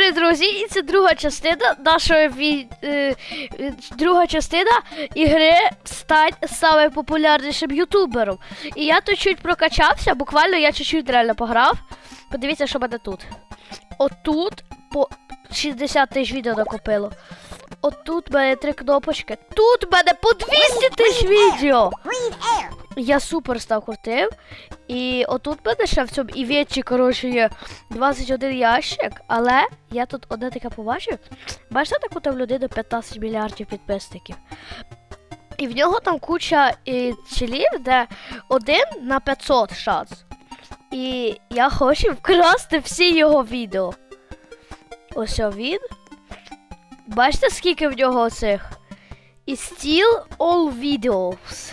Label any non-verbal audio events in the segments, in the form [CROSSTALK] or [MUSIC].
привіт, друзі! І це друга частина нашої ві... е, е, друга частина ігри стать самим популярнішим ютубером. І я тут чуть прокачався, буквально я чуть-чуть реально пограв. Подивіться, що мене тут. Отут по 60 тисяч відео накопило. Отут в мене три кнопочки. Тут в мене по 200 тисяч відео. Я супер став крутим. І отут в ще в цьому івенті, коротше, є 21 ящик, але я тут одне таке побачив. Бачите, таку там людину 15 мільярдів підписників. І в нього там куча і, челів, де один на 500 шанс. І я хочу вкрасти всі його відео. Ось він. Бачите, скільки в нього оцих? І steal all videos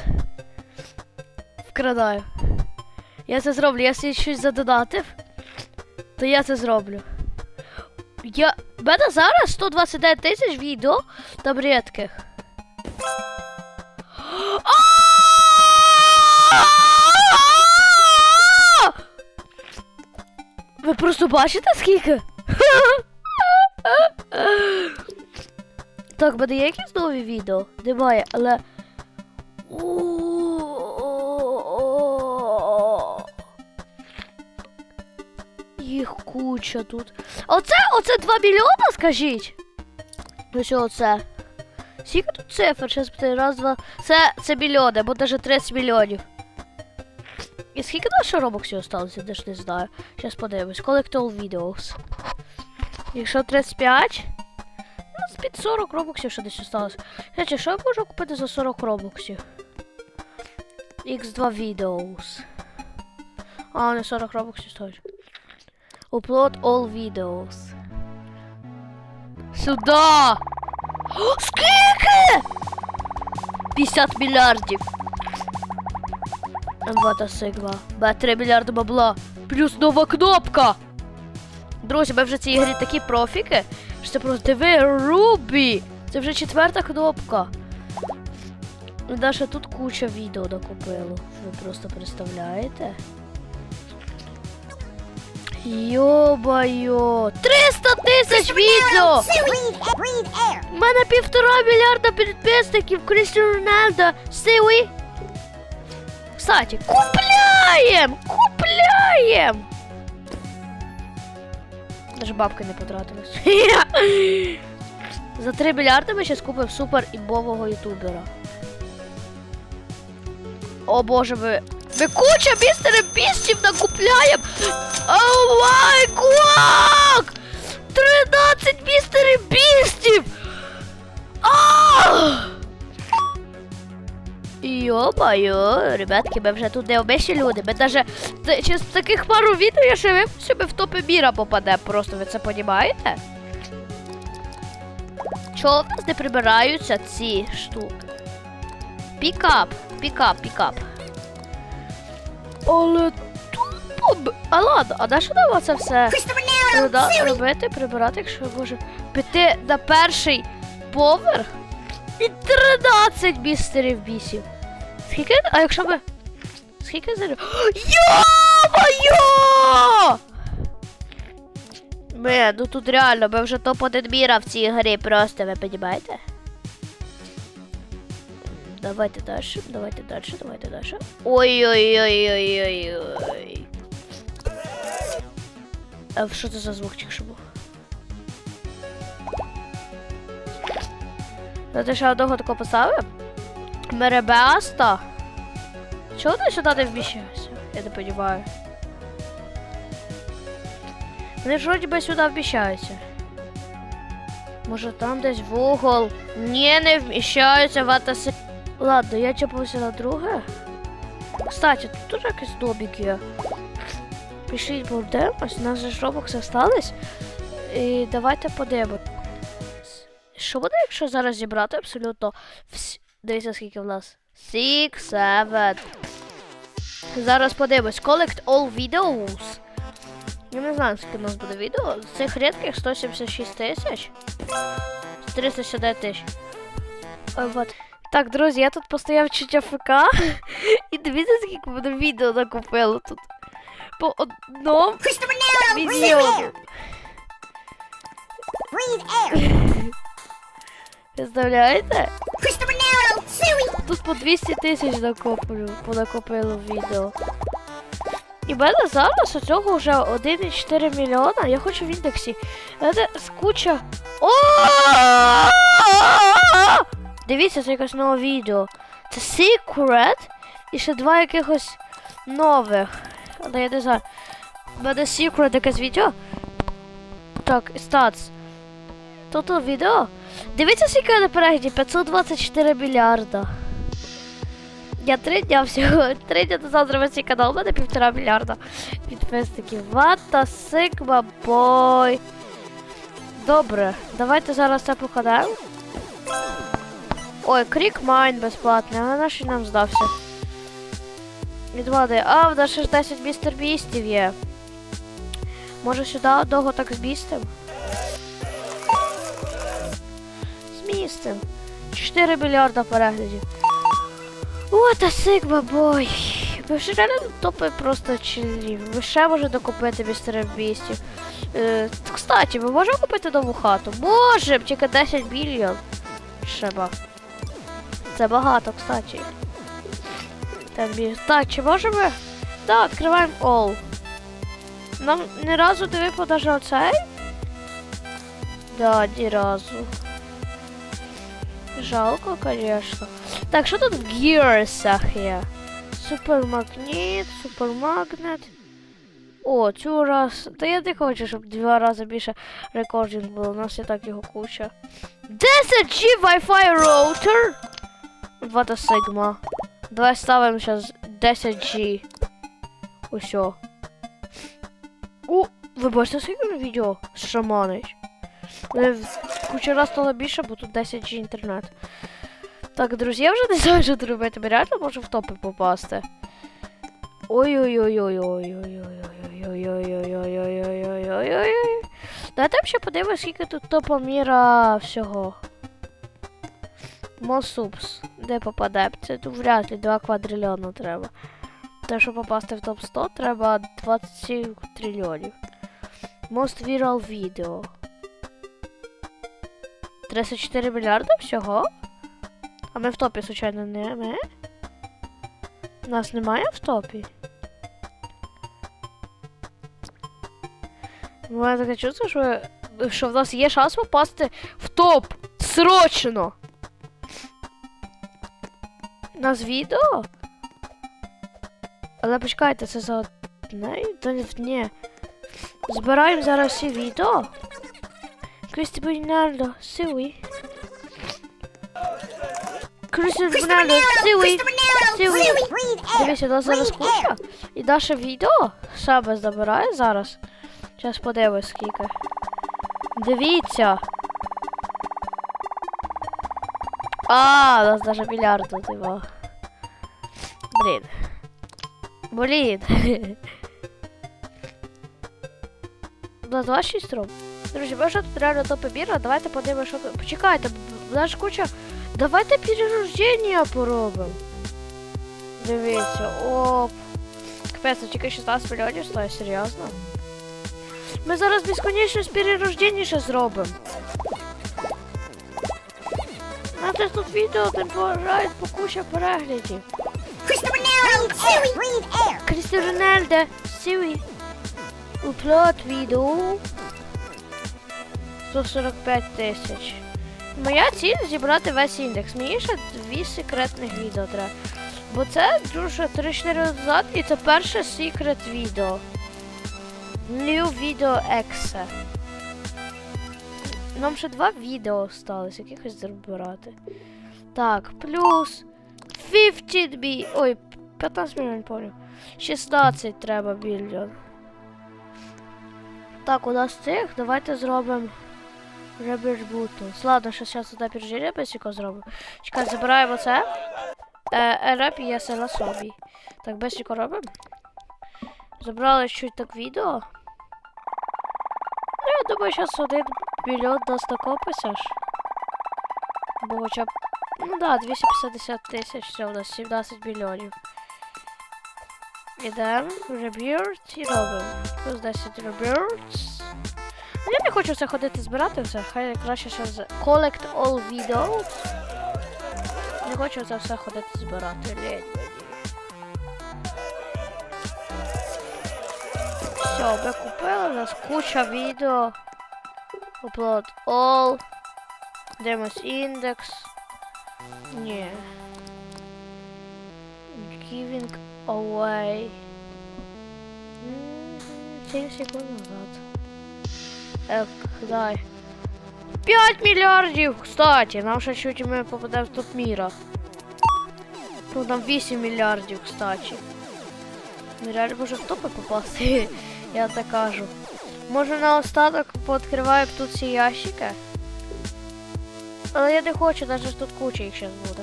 вкрадаю. Я це зроблю. Якщо я щось задонатив, то я це зроблю. Я... В мене зараз 129 тисяч відео там рідких. Ви просто бачите скільки? Так, мене є якісь нові відео? Немає, але. О, куча тут. Оце, оце 2 мільйона, скажіть? Ось оце. Скільки тут цифр? Зараз буде раз, два. Це, це мільйони, або навіть 30 мільйонів. І скільки нашого робоксів осталося, я ж не знаю. Зараз подивимось. Collect videos. Якщо 35. Ну, під 40 робоксів ще десь осталось. Знаєте, що я можу купити за 40 робоксів? X2 videos. А, не 40 робоксів стоїть. Upload all videos. Сюда! Скільки? 50 мільярдів. Вот та сигма. Б 3 мільярди бабла. Плюс нова кнопка. Друзі, ми вже в цій грі такі профіки. Що це просто диви, Рубі! Це вже четверта кнопка. Даша тут куча відео накопило. Ви просто представляєте? Йо-байо! 300 тисяч відео! У мене півтора мільярда підписників Крістіану Рональдо. Сиви. Кстати, купляєм! Купляєм! Даже бабки не потратилась. [LAUGHS] За 3 мільярди ми зараз купимо супер імбового ютубера. О боже, ви. Ми куча містерів бістів накупляємо! О май гак! 13 містерів бістів! Йо-моє, ребятки, ми вже тут не обещі люди. Ми даже через таких пару відео я ще випущу, ми в топи міра попаде. Просто ви це понімаєте? Чого в нас не прибираються ці штуки? Пікап, пікап, пікап. Але тупо. А ладно, а на що нам це все? Christopher Nero. Да, робити, прибирати, якщо я можу піти на перший поверх і 13 містерів бісів. Скільки? А якщо ми. Скільки за. Йо-моє! Ми, ну тут реально, ми вже топ-1 міра в цій грі просто, ви розумієте? Давайте далі, давайте далі, давайте далі. Ой-ой-ой-ой-ой-ой. А що це за звук тільки був? Ну ти ще одного такого поставив? Меребеста? Чого ти сюди не вміщаєшся? Я не розумію. Вони ж вроді би сюди вміщаються. Може там десь в угол? Ні, не вміщаються в атаси. Ладно, я чіпався на друге. Кстати, тут теж якийсь домик є. Пішліть подивимось, у нас же ж робокси остались. І давайте подивимось. Що буде, якщо зараз зібрати абсолютно всі. Дивіться, скільки в нас. Six, seven. Зараз подивимось. Collect all videos. Я не знаю, скільки у нас буде відео. З цих рідких 176 тисяч. 369 тисяч. Ой, вот. Так, друзі, я тут постояв чуть АФК. [LAUGHS] І дивіться, скільки буде відео накупило тут. Breathe breathe air. Представляєте? Тут по 200 тисяч накоплю, понакопило відео. І в мене зараз у цього вже 1,4 мільйона. Я хочу в індексі. Це куча. О! Дивіться, це якесь нове відео. Це Secret і ще два якихось нових. Але я не знаю. В мене Secret якесь відео. Так, статс. Тут відео. Дивіться, скільки на перегляді 524 мільярда. Я три дня всього, [LAUGHS] три дня назад зробив цей канал, у мене півтора мільярда підписників. Вата Сигма Бой. Добре, давайте зараз це покладемо. Ой, Крік Майн безплатний, але наш нам здався. Відвади. А, в нас ще ж 10 містер бістів є. Може сюди одного так збістим? Змістим. 4 мільярда переглядів. О, та Сигма бой. Ви вже реально топи просто чилів. Ви ще може докупити містера бістів. Е, кстати, ми можемо купити нову хату? Можемо, тільки 10 мільйон. Треба. Це багато, кстати. Там бі- Так, чи можемо? Так, відкриваємо all. Нам ні разу не випав даже оцей? Да, ні разу. Жалко, конечно. Так, що тут в гірсах є? Супермагніт, супермагнет. О, цю раз. Та я не хочу, щоб два рази більше рекординг було. У нас і так його куча. 10G Wi-Fi роутер. Вата Sigma. Давай ставимо зараз 10G. Усьо. О, ви бачите скільки відео? Шаманич. Мене в- Куча раз стало більше, бо тут 10G інтернет. Так, друзі, я вже не знаю, що робити. Ми реально можемо в топи попасти. Ой-ой-ой-ой-ой-ой-ой-ой-ой-ой-ой-ой-ой-ой-ой-ой. Давайте ще подивимось, скільки тут топоміра всього. Мосупс. Де попаде? Це тут вряд ли 2 квадрильйона треба. Те, щоб попасти в топ 100, треба 27 трильйонів. Most Viral Video. 34 мільярди всього? А ми в топі, звичайно, не ми. Нас немає в топі. Мене таке чувство, що, що в нас є шанс попасти в топ. Срочно! Нас відео? Але почекайте, це за одне? Та ні. Збираємо зараз всі відео. Бональдо, Ronaldo, сивий. Christopher Ronaldo, Сивий. Suey. Дивіться, у нас зараз куча. І наше відео себе забирає зараз. Зараз подивимось скільки. Дивіться. А, у нас даже мільярд тут його. Блін. Блін. У нас 26 роб. Друзі, ми вже тут реально топи біра, давайте подивимося, що. Почекайте, у нас куча. Давайте перерождення поробимо. Дивіться, оп. Капець, тільки 16 мільйонів стоїть, серйозно? Ми зараз безконечність перерождення ще зробимо. Надо тут відео не по куча переглядів. Крістіан Рональдо, Сіві. Уплот відео. 145 тисяч. Моя ціль зібрати весь індекс. Мені ще дві секретних відео треба. Бо це дуже 3-4 назад і це перше секрет відео. New Video Exe. Нам ще два відео осталось, якихось збирати. Так, плюс 15 бі. Ой, 15 мільйонів понял. 16 треба мільйон. Так, у нас цих. Давайте зробимо. Ребер Бутус. Ладно, ще зараз туди пережиря бесіко зробимо. Чекай, забираємо це. Е, реп є села собі. Так, бесіко робимо. Забрали чуть так відео. Ну, я думаю, зараз один мільйон нас накопиться ж. Бо хоча б. Ну да, 250 тисяч, це у нас 17 мільйонів. Ідемо, Rebirth і робимо. Плюс 10 Rebirths. Я не хочу це ходити збирати все. Хай краще ще з Collect all videos. Не хочу це все ходити збирати. Мені. Все, ми купили, у нас куча відео. Upload all. Дивимось індекс. Ні. Giving away. М, 7 секунд назад. Ек, дай. 5 мільярдів! Кстати, нам ще чуть ми попадемо в топ міра. Тут нам 8 мільярдів, кстати. Ми реально може в топи попасти, [LAUGHS] я так кажу. Може на остаток пооткриваю тут ці ящики? Але я не хочу, навіть тут куча їх зараз буде.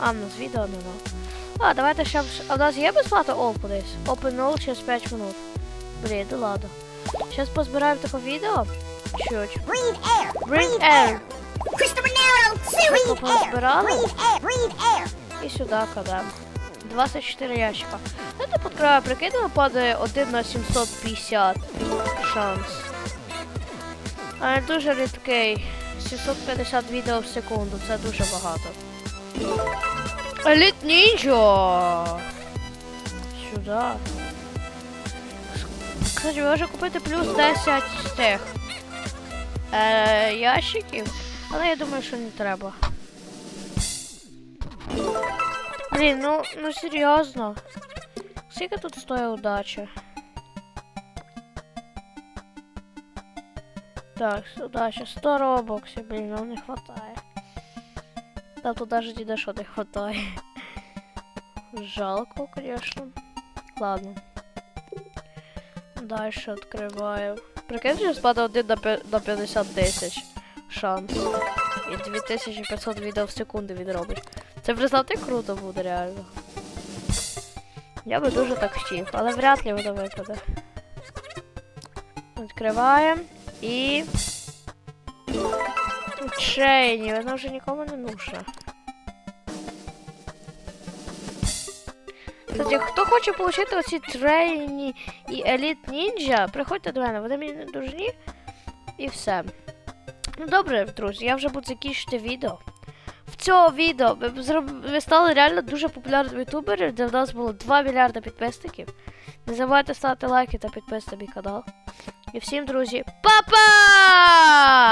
А, в нас відео нема. А, давайте ще. А в нас є безплата опу десь? Open all через 5 минут. Блін, да ладно. Зараз позбираємо таке відео. Чуть. Breathe air. Bring air. Christopher Narrow. Breathe air. Breathe air. Breathe air. І сюди кладемо. 24 ящика. Це під краю прикинули, падає 1 на 750 шанс. Але дуже рідкий. 750 відео в секунду, це дуже багато. Еліт нінджа! Сюди. Кстати, можна купити плюс 10 з тих е, ящиків, але я думаю, що не треба. Блін, ну, ну серйозно. Скільки тут стоїть удача? Так, удача. 100 робоксів, блін, нам не хватає. Та тут даже ні на не хватає. Жалко, конечно. Ладно. Дальше открываю. Прикинь, що спада 1 на 50 тисяч. Шанс. І 2500 відео в секунду він робить. Це представте круто буде реально. Я би дуже так хотів, але вряд ли воно випаде. Відкриваємо і. Чейні, воно вже нікому не нужно. Кстати, хто хоче отримати оці трейні і еліт ніндзя, приходьте до мене, вони мені не нужні. І все. Ну добре, друзі, я вже буду закінчити відео. В цього відео ми, ми стали реально дуже популярними ютуберами, де в нас було 2 мільярди підписників. Не забувайте ставити лайки та підписувати мій канал. І всім, друзі, па-па!